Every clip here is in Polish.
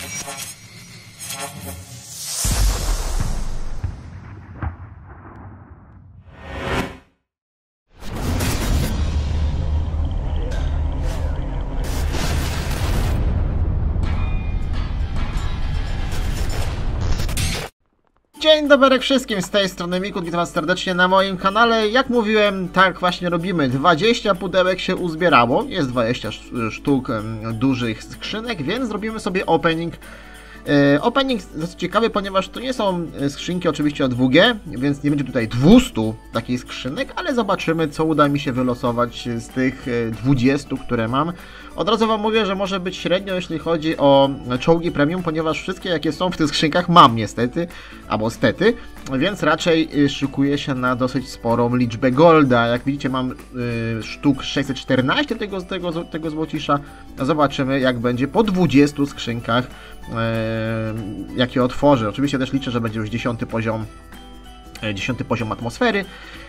Dzień dobry wszystkim, z tej strony Miku, witam was serdecznie na moim kanale. Jak mówiłem, tak właśnie robimy. 20 pudełek się uzbierało, jest 20 sz- sztuk dużych skrzynek, więc zrobimy sobie opening. E, Opening dosyć ciekawy, ponieważ to nie są e, skrzynki oczywiście od WG, więc nie będzie tutaj 200 takich skrzynek, ale zobaczymy co uda mi się wylosować z tych e, 20, które mam. Od razu Wam mówię, że może być średnio jeśli chodzi o czołgi premium, ponieważ wszystkie jakie są w tych skrzynkach mam niestety, albo stety, więc raczej y, szykuję się na dosyć sporą liczbę golda. Jak widzicie mam y, sztuk 614 tego, tego, tego złocisza. Zobaczymy jak będzie po 20 skrzynkach, y, jakie otworzę. Oczywiście też liczę, że będzie już 10 poziom e, 10 poziom atmosfery.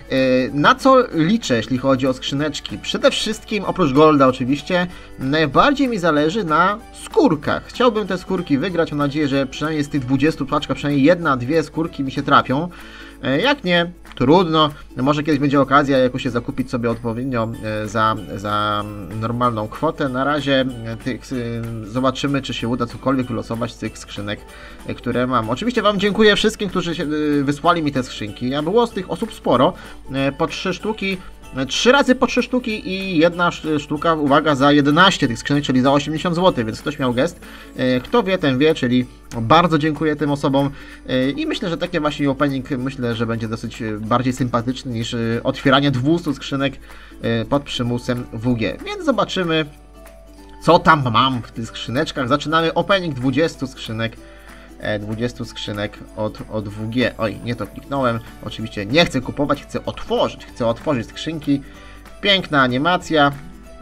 E, Na co liczę, jeśli chodzi o skrzyneczki? Przede wszystkim, oprócz Golda oczywiście, najbardziej mi zależy na skórkach. Chciałbym te skórki wygrać, mam nadzieję, że przynajmniej z tych 20 paczkach przynajmniej jedna, dwie skórki mi się trafią. E, Jak nie, trudno. Może kiedyś będzie okazja jakoś się zakupić sobie odpowiednio e, za, za normalną kwotę. Na razie e, tych, e, zobaczymy, czy się uda cokolwiek wylosować z tych skrzynek, które mam. Oczywiście Wam dziękuję wszystkim, którzy wysłali mi te skrzynki. A było z tych osób sporo. Po trzy sztuki. E, Trzy razy po trzy sztuki i jedna sz- sztuka, uwaga, za 11 tych skrzynek, czyli za 80 zł, więc ktoś miał gest. E, Kto wie, ten wie, czyli bardzo dziękuję tym osobom E, i myślę, że takie właśnie opening myślę, że będzie dosyć bardziej sympatyczny niż otwieranie 200 skrzynek pod przymusem WG. Więc zobaczymy, co tam mam w tych skrzyneczkach. Zaczynamy opening 20 skrzynek. E, 20 skrzynek od, od WG. Oj, nie to kliknąłem. Oczywiście nie chcę kupować, chcę otworzyć. Chcę otworzyć skrzynki. Piękna animacja.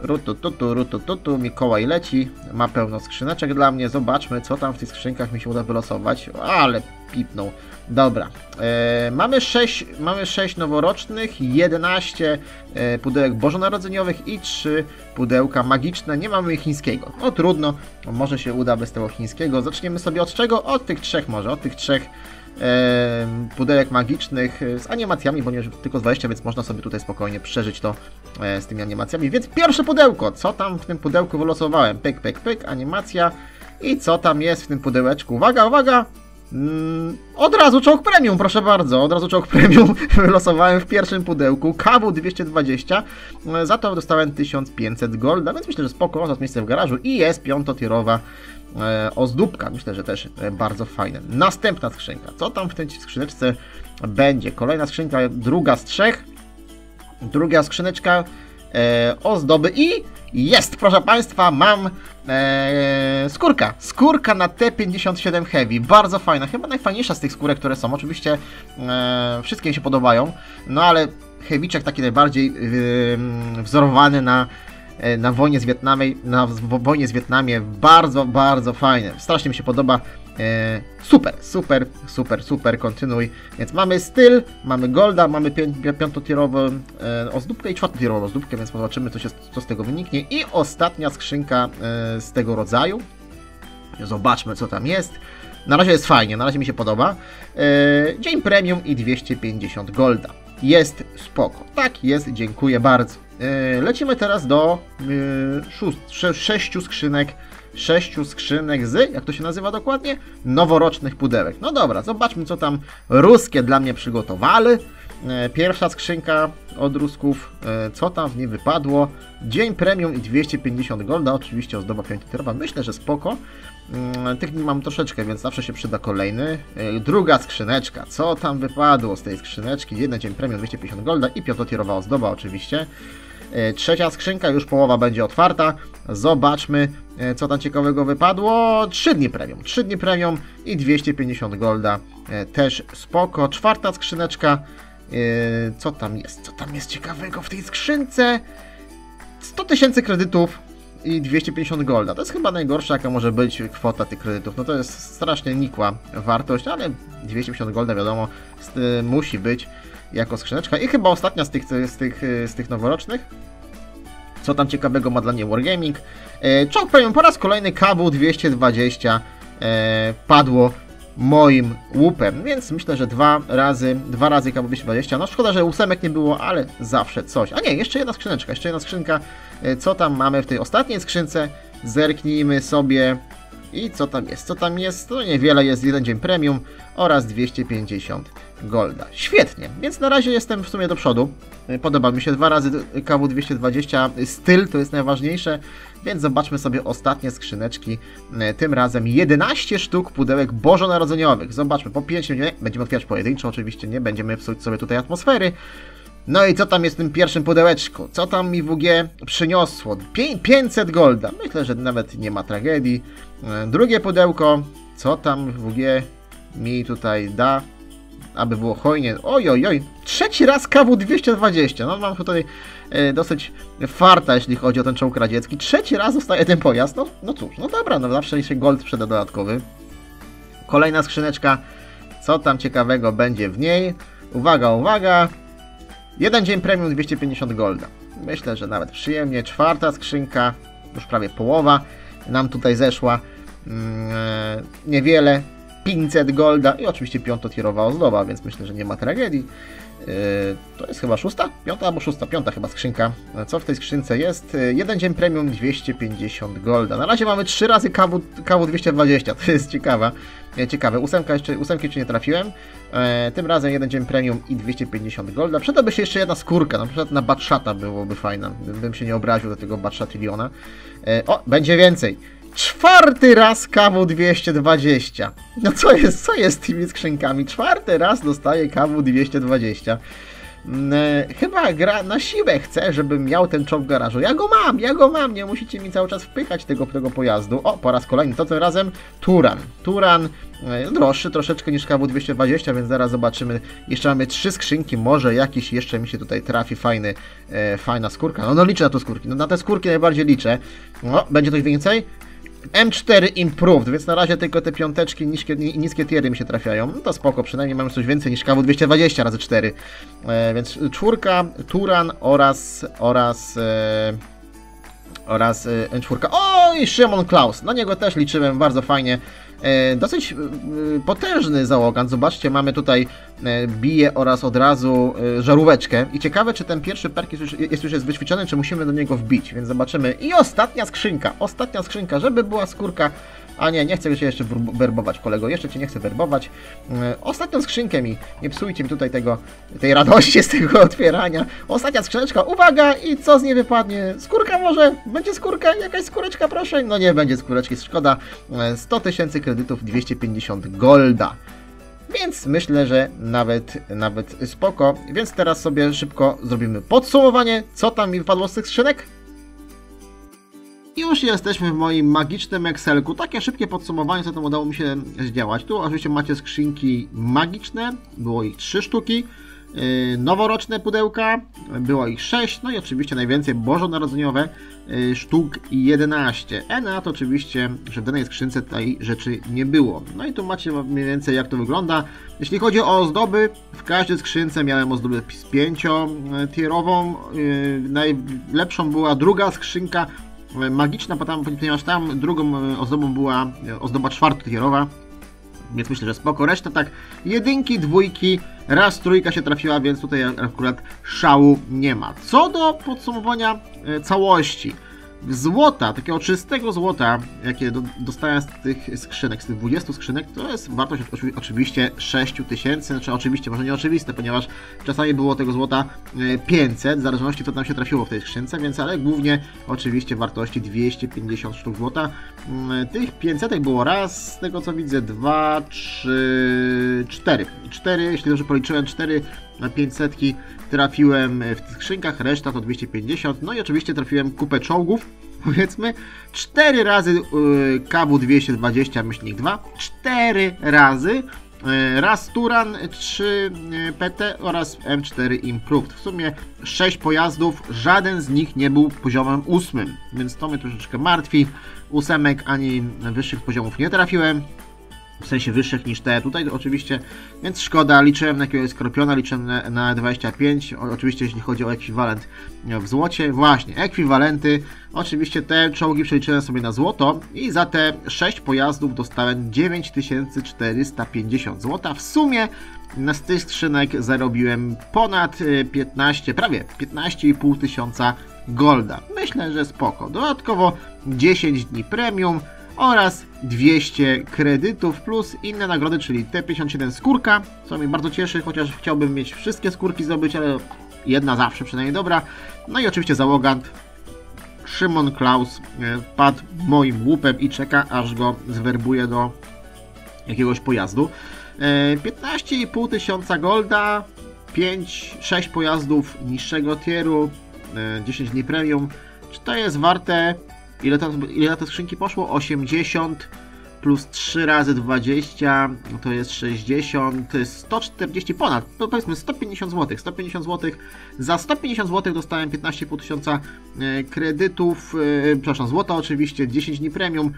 Rutututu, rutututu, Mikołaj leci. Ma pełno skrzyneczek dla mnie. Zobaczmy, co tam w tych skrzynkach mi się uda wylosować. Ale pipnął. Dobra. E, mamy, 6, mamy 6 noworocznych, 11 e, pudełek bożonarodzeniowych i 3 pudełka magiczne. Nie mamy chińskiego. No trudno, może się uda bez tego chińskiego. Zaczniemy sobie od czego? Od tych trzech może, od tych trzech pudełek magicznych e, z animacjami, bo nie tylko 20, więc można sobie tutaj spokojnie przeżyć to e, z tymi animacjami. Więc pierwsze pudełko, co tam w tym pudełku wylosowałem? Pyk, pyk, pyk, animacja i co tam jest w tym pudełeczku? Uwaga, uwaga! Mm, od razu czołg premium, proszę bardzo. Od razu czołg premium wylosowałem w pierwszym pudełku. KW 220. E, Za to dostałem 1500 golda, więc myślę, że spoko. Znalazł miejsce w garażu i jest piątotierowa e, ozdóbka. Myślę, że też e, bardzo fajne. Następna skrzynka. Co tam w tej skrzyneczce będzie? Kolejna skrzynka, druga z trzech. Druga skrzyneczka e, ozdoby i jest, proszę Państwa, mam e, skórka. Skórka na T57 Heavy. Bardzo fajna, chyba najfajniejsza z tych skórek, które są. Oczywiście e, wszystkie mi się podobają, no ale Heavyczek taki najbardziej e, wzorowany na e, na wojnie z Wietnamie, na wojnie z Wietnamie, bardzo, bardzo fajne. Strasznie mi się podoba. E, super, super, super, super, kontynuuj. Więc mamy styl, mamy golda, mamy pię- piątotierową e, ozdóbkę i czwartotierową ozdóbkę, więc zobaczymy, co, się, co z tego wyniknie. I ostatnia skrzynka e, z tego rodzaju. Zobaczmy, co tam jest. Na razie jest fajnie, na razie mi się podoba. E, dzień premium i 250 golda. Jest spoko. Tak jest, dziękuję bardzo. E, lecimy teraz do e, sześciu skrzynek. Sześciu skrzynek z, jak to się nazywa dokładnie? Noworocznych pudełek. No dobra, zobaczmy, co tam ruskie dla mnie przygotowali. E, Pierwsza skrzynka od Rusków, e, co tam w niej wypadło? Dzień premium i 250 golda, oczywiście ozdoba piątiterowa, myślę, że spoko. Mm, Tych mam troszeczkę, więc zawsze się przyda kolejny. E, Druga skrzyneczka, co tam wypadło z tej skrzyneczki? Jeden dzień premium, 250 golda i piątotierowa ozdoba oczywiście. E, Trzecia skrzynka, już połowa będzie otwarta. Zobaczmy, e, co tam ciekawego wypadło. 3 dni premium. 3 dni premium i 250 golda. E, Też spoko. Czwarta skrzyneczka. Co tam jest? Co tam jest ciekawego w tej skrzynce? 100 tysięcy kredytów i 250 golda. To jest chyba najgorsza, jaka może być kwota tych kredytów. No to jest strasznie nikła wartość, ale 250 golda wiadomo musi być jako skrzyneczka. I chyba ostatnia z tych, z tych, z tych noworocznych. Co tam ciekawego ma dla mnie Wargaming? E, Czołg Premium po raz kolejny KW 220. e, padło moim łupem, więc myślę, że dwa razy, dwa razy KW220. No szkoda, że ósemek nie było, ale zawsze coś. A nie, jeszcze jedna skrzyneczka, jeszcze jedna skrzynka. E, co tam mamy w tej ostatniej skrzynce? Zerknijmy sobie. I co tam jest? Co tam jest? To niewiele jest, jeden dzień premium oraz 250 golda. Świetnie, więc na razie jestem w sumie do przodu. E, Podoba mi się dwa razy KW 220 styl, to jest najważniejsze, więc zobaczmy sobie ostatnie skrzyneczki. E, Tym razem 11 sztuk pudełek bożonarodzeniowych. Zobaczmy, po 5 nie, będziemy otwierać pojedynczo, oczywiście nie będziemy psuć sobie tutaj atmosfery. No i co tam jest w tym pierwszym pudełeczku? Co tam mi WG przyniosło? Pię- 500 golda. Myślę, że nawet nie ma tragedii. E, Drugie pudełko. Co tam WG mi tutaj da? Aby było hojnie. Oj, oj, oj. Trzeci raz KW 220. No mam tutaj e, dosyć farta, jeśli chodzi o ten czołg radziecki. Trzeci raz zostaje ten pojazd. No, no cóż, no dobra, no zawsze się gold przyda dodatkowy. Kolejna skrzyneczka. Co tam ciekawego będzie w niej? Uwaga, uwaga. Jeden dzień premium 250 golda. Myślę, że nawet przyjemnie. Czwarta skrzynka, już prawie połowa nam tutaj zeszła. Mm, e, niewiele. 500 golda i oczywiście piątotierowa ozdoba, więc myślę, że nie ma tragedii. E, To jest chyba szósta? Piąta albo szósta? Piąta chyba skrzynka. Co w tej skrzynce jest? E, Jeden dzień premium 250 golda. Na razie mamy 3 razy KW, KW 220, to jest ciekawe. Ciekawe, ósemka jeszcze, ósemki jeszcze nie trafiłem. E, tym razem jeden dzień premium i 250 golda. Przydałby się jeszcze jedna skórka, na przykład na Batshata byłoby fajna, bym się nie obraził do tego Batshatiliona. E, o, będzie więcej. Czwarty raz KW 220. No co jest, co jest z tymi skrzynkami? Czwarty raz dostaję KW 220. Mm, e, Chyba gra na siłę chce, żebym miał ten czołg w garażu. Ja go mam, ja go mam, nie musicie mi cały czas wpychać tego, tego pojazdu. O, po raz kolejny, to tym razem Turan. Turan e, droższy troszeczkę niż KW220, więc zaraz zobaczymy. Jeszcze mamy trzy skrzynki, może jakiś jeszcze mi się tutaj trafi fajny, e, fajna skórka. No, no liczę na te skórki, no na te skórki najbardziej liczę. O, będzie coś więcej? M4 Improved, więc na razie tylko te piąteczki niskie, ni- niskie tiery mi się trafiają. No to spoko, przynajmniej mamy coś więcej niż KW 220 razy 4. E, więc czwórka, Turan oraz oraz e, oraz e, M4. O i Szymon Klaus. Na niego też liczyłem bardzo fajnie. E, dosyć e, potężny załogan. Zobaczcie, mamy tutaj e, bije oraz od razu e, żaróweczkę. I ciekawe, czy ten pierwszy perk jest już, jest już jest wyćwiczony, czy musimy do niego wbić, więc zobaczymy. I ostatnia skrzynka, ostatnia skrzynka, żeby była skórka. A nie, nie chcę się jeszcze werbować, kolego, jeszcze Cię nie chcę werbować. E, Ostatnią skrzynkę mi, nie psujcie mi tutaj tego, tej radości z tego otwierania. Ostatnia skrzyneczka, uwaga, i co z niej wypadnie? Skórka może? Będzie skórka? Jakaś skóreczka, proszę? No nie będzie skóreczki, szkoda. E, 100 tysięcy kredytów, 250 golda. Więc myślę, że nawet, nawet spoko. Więc teraz sobie szybko zrobimy podsumowanie, co tam mi wypadło z tych skrzynek. Już jesteśmy w moim magicznym Excelku. Takie szybkie podsumowanie, co tam udało mi się zdziałać. Tu oczywiście macie skrzynki magiczne, było ich 3 sztuki. Yy, Noworoczne pudełka, było ich 6, no i oczywiście najwięcej bożonarodzeniowe, yy, sztuk 11. ENA to oczywiście, że w danej skrzynce tej rzeczy nie było. No i tu macie mniej więcej jak to wygląda. Jeśli chodzi o ozdoby, w każdej skrzynce miałem ozdobę z pięciotierową. Yy, Najlepszą była druga skrzynka, magiczna, ponieważ tam drugą e, ozdobą była e, ozdoba czwartotierowa, więc myślę, że spoko. Reszta tak jedynki, dwójki, raz trójka się trafiła, więc tutaj akurat szału nie ma. Co do podsumowania e, całości. Złota, takiego czystego złota, jakie do, dostałem z tych skrzynek, z tych 20 skrzynek, to jest wartość oczywi- oczywiście 6 tysięcy, znaczy oczywiście, może nie oczywiste, ponieważ czasami było tego złota e, 500, w zależności co tam się trafiło w tej skrzynce, więc ale głównie oczywiście wartości 250 sztuk złota. Mm, Tych 500 było raz, z tego co widzę, 2, 3, 4. 4, jeśli dobrze policzyłem, 4 na 500 trafiłem w tych skrzynkach, reszta to 250. No i oczywiście trafiłem kupę czołgów, powiedzmy. 4 razy yy, KW 220 myślnik 2, 4 razy. yy, Raz Turan 3 yy, PT oraz M4 Improved. W sumie 6 pojazdów, żaden z nich nie był poziomem 8, więc to mnie troszeczkę martwi. Ósemek ani wyższych poziomów nie trafiłem. W sensie wyższych niż te. Tutaj oczywiście, więc szkoda, liczyłem na jakiegoś Skorpiona, liczyłem na, na 25, o, oczywiście jeśli chodzi o ekwiwalent w złocie, właśnie, ekwiwalenty, oczywiście te czołgi przeliczyłem sobie na złoto i za te 6 pojazdów dostałem 9450 złota, w sumie na z tych skrzynek zarobiłem ponad 15, prawie 15,5 tysiąca golda. Myślę, że spoko. Dodatkowo 10 dni premium, oraz 200 kredytów plus inne nagrody, czyli T57 skórka, co mnie bardzo cieszy, chociaż chciałbym mieć wszystkie skórki zdobyć, ale jedna zawsze przynajmniej dobra. No i oczywiście załogant Szymon Klaus wpadł moim łupem i czeka, aż go zwerbuję do jakiegoś pojazdu. 15,5 tysiąca golda, 5-6 pojazdów niższego tieru, 10 dni premium. Czy to jest warte Ile, to, ile na te skrzynki poszło? 80 plus 3 razy 20 no to jest 60, to jest 140 ponad, no powiedzmy 150 zł. 150 zł. Za 150 zł dostałem 15,5 tysiąca e, kredytów, e, przepraszam, złota oczywiście, 10 dni premium,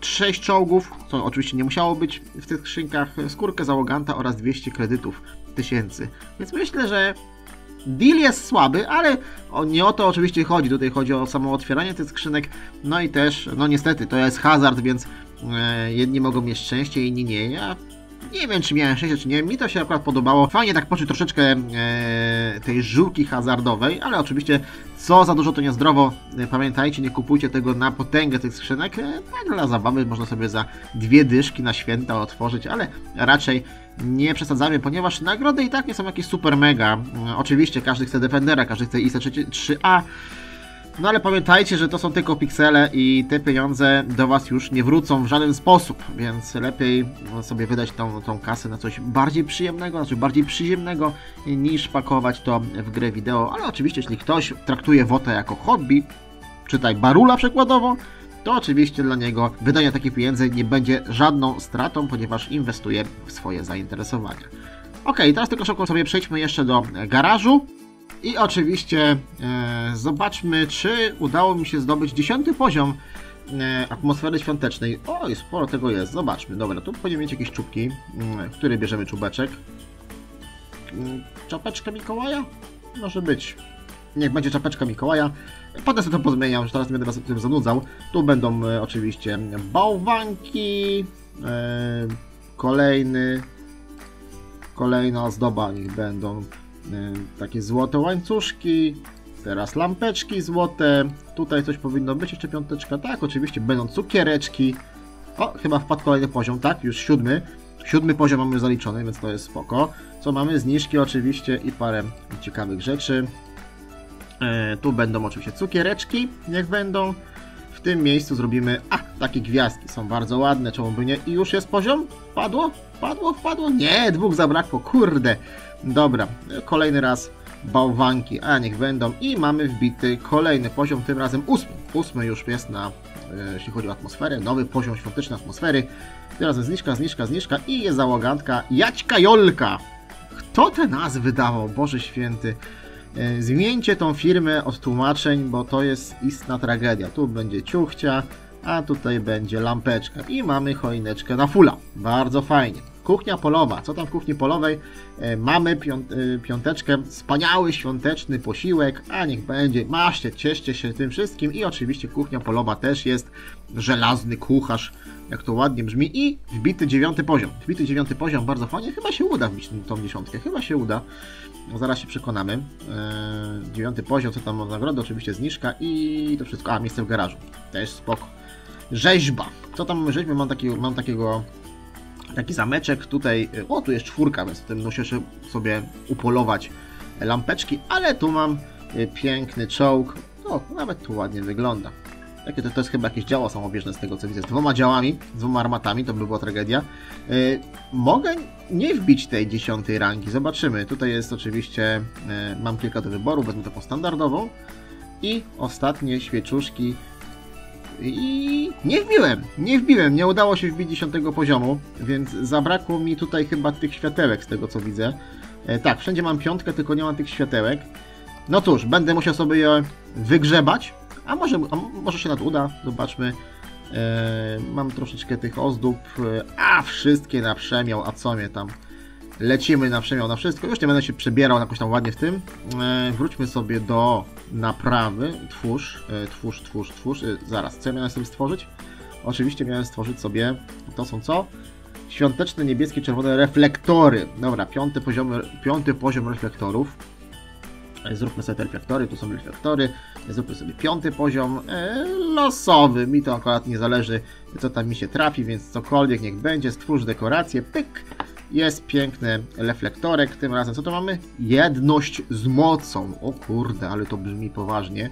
6 e, czołgów, co oczywiście nie musiało być w tych skrzynkach, skórkę załoganta oraz 200 kredytów tysięcy. Więc myślę, że Deal jest słaby, ale nie o to oczywiście chodzi. Tutaj chodzi o samo otwieranie tych skrzynek. No i też, no niestety, to jest hazard, więc e, jedni mogą mieć szczęście, inni nie. Ja nie wiem, czy miałem szczęście, czy nie. Mi to się akurat podobało. Fajnie tak poczuć troszeczkę e, tej żółki hazardowej, ale oczywiście co za dużo to niezdrowo. E, pamiętajcie, nie kupujcie tego na potęgę tych skrzynek. E, tak dla zabawy można sobie za dwie dyszki na święta otworzyć, ale raczej nie przesadzamy, ponieważ nagrody i tak nie są jakieś super mega. Oczywiście każdy chce Defendera, każdy chce ISA 3A. No ale pamiętajcie, że to są tylko piksele i te pieniądze do Was już nie wrócą w żaden sposób, więc lepiej sobie wydać tą, tą kasę na coś bardziej przyjemnego, na coś bardziej przyziemnego, niż pakować to w grę wideo. Ale oczywiście, jeśli ktoś traktuje WOTA jako hobby, czytaj Barula przykładowo, to oczywiście dla niego wydanie takich pieniędzy nie będzie żadną stratą, ponieważ inwestuje w swoje zainteresowania. Ok, teraz tylko szybko sobie przejdźmy jeszcze do garażu. I oczywiście e, zobaczmy, czy udało mi się zdobyć dziesiąty poziom e, atmosfery świątecznej. Oj, sporo tego jest. Zobaczmy. Dobra, tu będziemy mieć jakieś czubki. Mm, który bierzemy czubeczek? Mm, czapeczkę Mikołaja? Może być. Niech będzie czapeczka Mikołaja. Potem sobie to pozmieniam, że teraz nie będę was tym zanudzał. Tu będą e, oczywiście bałwanki. E, kolejny. Kolejna ozdoba niech będą Y, takie złote łańcuszki, teraz lampeczki złote, tutaj coś powinno być, jeszcze piąteczka, tak, oczywiście będą cukiereczki, o, chyba wpadł kolejny poziom, tak, już siódmy, siódmy poziom mamy zaliczony, więc to jest spoko, co mamy, zniżki oczywiście i parę ciekawych rzeczy, e, tu będą oczywiście cukiereczki, niech będą, w tym miejscu zrobimy, a, takie gwiazdki, są bardzo ładne, czemu by nie, i już jest poziom, padło, padło, wpadło, nie, dwóch zabrakło, kurde, Dobra, kolejny raz bałwanki, a niech będą. I mamy wbity kolejny poziom, tym razem ósmy. Ósmy już jest na, e, jeśli chodzi o atmosferę, nowy poziom świątecznej atmosfery. Tym razem zniżka, zniżka, zniżka i jest załogantka Jaćka Jolka. Kto te nazwy wydawał? Boże święty. E, zmieńcie tą firmę od tłumaczeń, bo to jest istna tragedia. Tu będzie ciuchcia, a tutaj będzie lampeczka. I mamy choineczkę na fula. Bardzo fajnie. Kuchnia polowa. Co tam w kuchni polowej? E, mamy e, piąteczkę, wspaniały świąteczny posiłek, a niech będzie. Maszcie, cieszcie się tym wszystkim i oczywiście kuchnia polowa też jest. Żelazny kucharz, jak to ładnie brzmi i wbity dziewiąty poziom. Wbity dziewiąty poziom, bardzo fajnie. Chyba się uda wbić tą dziesiątkę, chyba się uda. No, zaraz się przekonamy. Eee, dziewiąty poziom, co tam ma nagrodę, oczywiście zniżka i to wszystko. A, miejsce w garażu. Też spoko. Rzeźba. Co tam rzeźby? Mam takiego, mam takiego taki zameczek tutaj, o tu jest czwórka, więc tym muszę sobie upolować lampeczki, ale tu mam y, piękny czołg, o, nawet tu ładnie wygląda. Takie to, to jest chyba jakieś działo samobieżne z tego co widzę, z dwoma działami, z dwoma armatami, to by była tragedia. Yy, mogę nie wbić tej dziesiątej rangi, zobaczymy. Tutaj jest oczywiście, yy, mam kilka do wyboru, wezmę taką standardową. I ostatnie świeczuszki i nie wbiłem, nie wbiłem, nie udało się wbić 10 poziomu, więc zabrakło mi tutaj chyba tych światełek z tego co widzę. E, tak, wszędzie mam piątkę, tylko nie mam tych światełek. No cóż, będę musiał sobie je wygrzebać, a może, a może się nad uda, zobaczmy. E, mam troszeczkę tych ozdób, e, a wszystkie na przemiał, a co mnie tam. Lecimy na przemiał na wszystko. Już nie będę się przebierał jakoś tam ładnie w tym. E, wróćmy sobie do naprawy. Twórz, e, twórz, twórz, twórz. E, zaraz, co ja miałem sobie stworzyć? Oczywiście miałem stworzyć sobie, to są co? Świąteczne niebieskie, czerwone reflektory. Dobra, piąty poziom, piąty poziom reflektorów. E, Zróbmy sobie te reflektory, tu są reflektory. Zróbmy sobie piąty poziom e, losowy. Mi to akurat nie zależy, co tam mi się trafi, więc cokolwiek niech będzie. Stwórz dekorację, pyk. Jest piękny reflektorek. Tym razem co to mamy? Jedność z mocą. O kurde, ale to brzmi poważnie.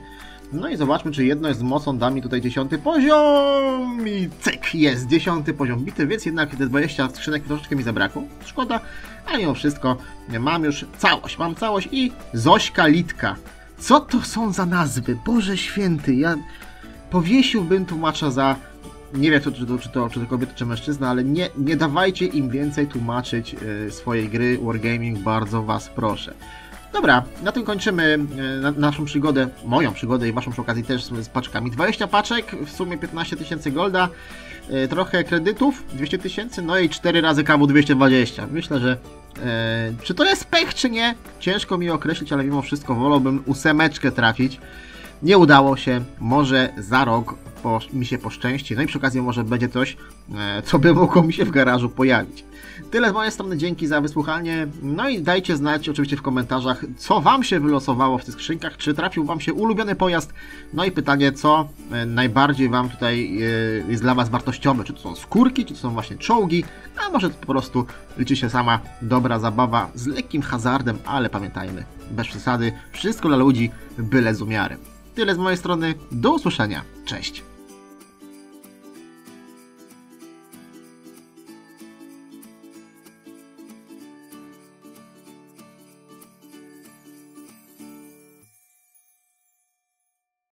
No i zobaczmy, czy jedność z mocą da mi tutaj dziesiąty poziom. I cyk, jest dziesiąty poziom bity, więc jednak te 20 skrzynek troszeczkę mi zabrakło. Szkoda, ale mimo wszystko mam już całość. Mam całość i Zośka Litka. Co to są za nazwy? Boże święty, ja powiesiłbym tłumacza za... Nie wiem, czy to, czy to, czy to kobieta, czy mężczyzna, ale nie, nie dawajcie im więcej tłumaczyć y, swojej gry Wargaming, bardzo was proszę. Dobra, na tym kończymy e, na, naszą przygodę, moją przygodę i waszą przy okazji też z, paczkami. 20 paczek, w sumie 15 tysięcy golda, e, trochę kredytów, 200 tysięcy, no i 4 razy KW 220. Myślę, że e, czy to jest pech, czy nie? Ciężko mi określić, ale mimo wszystko wolałbym ósemeczkę trafić. Nie udało się, może za rok po, mi się poszczęści, no i przy okazji może będzie coś, e, co by mogło mi się w garażu pojawić. Tyle z mojej strony, dzięki za wysłuchanie. No i dajcie znać oczywiście w komentarzach, co Wam się wylosowało w tych skrzynkach, czy trafił Wam się ulubiony pojazd. No i pytanie, co e, najbardziej Wam tutaj e, jest dla Was wartościowe, czy to są skórki, czy to są właśnie czołgi, a może po prostu liczy się sama dobra zabawa z lekkim hazardem, ale pamiętajmy, bez przesady, wszystko dla ludzi, byle z umiarem. Tyle z mojej strony, do usłyszenia, cześć!